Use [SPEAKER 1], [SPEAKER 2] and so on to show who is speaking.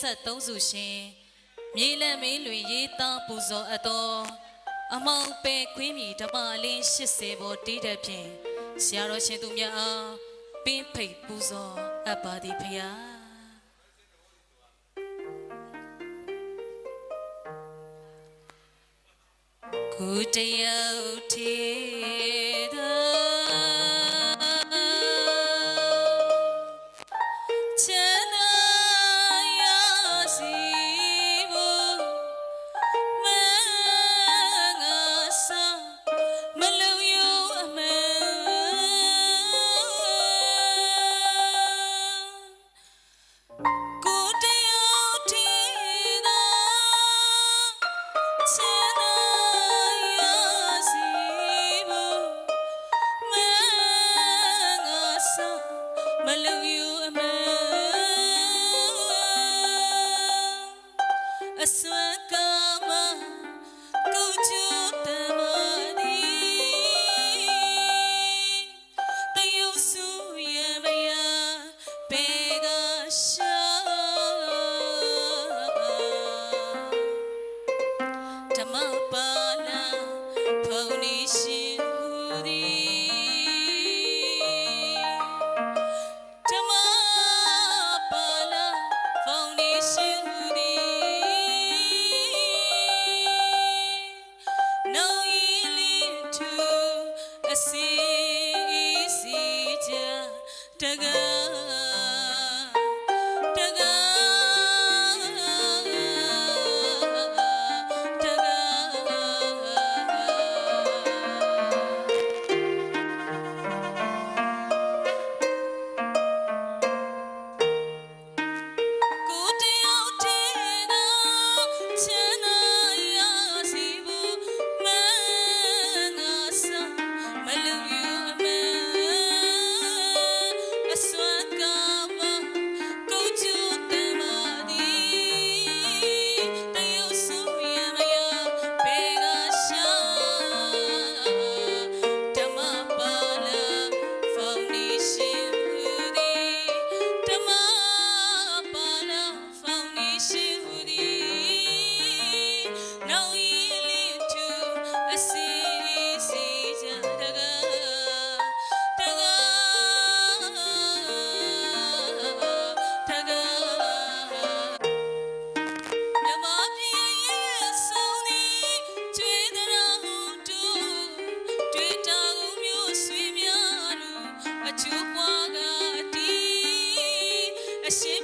[SPEAKER 1] 73စုရှင်မြေလက်မင်းလွင်ရေးသားပူဇော်အပ်သောအမောင်ပင်ခွင်းမြီဓမ္မလင်း80ပေါ်တည်တဲ့ဖြင့်ဆရာတော်ရှင်သူမြတ်အားပင်ဖိတ်ပူဇော်အပ်ပါသည်ဖျားကုတယုတ်ထေ Tagal. é sempre